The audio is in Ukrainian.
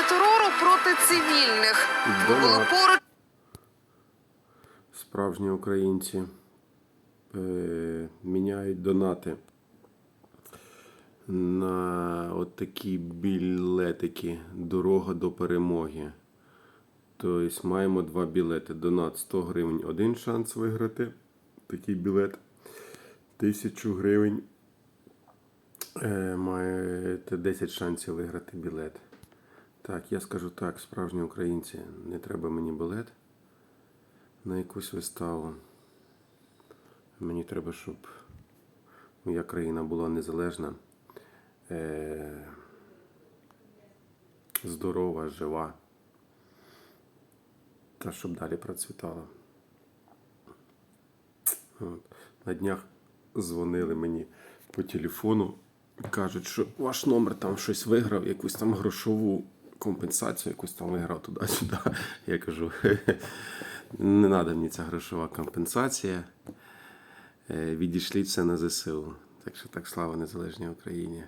акти терору проти цивільних. Були поруч. Справжні українці е, міняють донати на от такі білетики Дорога до перемоги. Тобто маємо два білети. Донат 100 гривень один шанс виграти. Такий білет. 1000 гривень. Е, маєте 10 шансів виграти білет. Так, я скажу так, справжні українці, не треба мені білет на якусь виставу. Мені треба, щоб моя країна була незалежна, е- здорова, жива. Та щоб далі процвітала. От. На днях дзвонили мені по телефону. Кажуть, що ваш номер там щось виграв, якусь там грошову компенсацію, якусь там виграв туди-сюди. Я кажу, не треба мені ця грошова компенсація. Е, Відійшліть все на ЗСУ. Так що так слава незалежній Україні.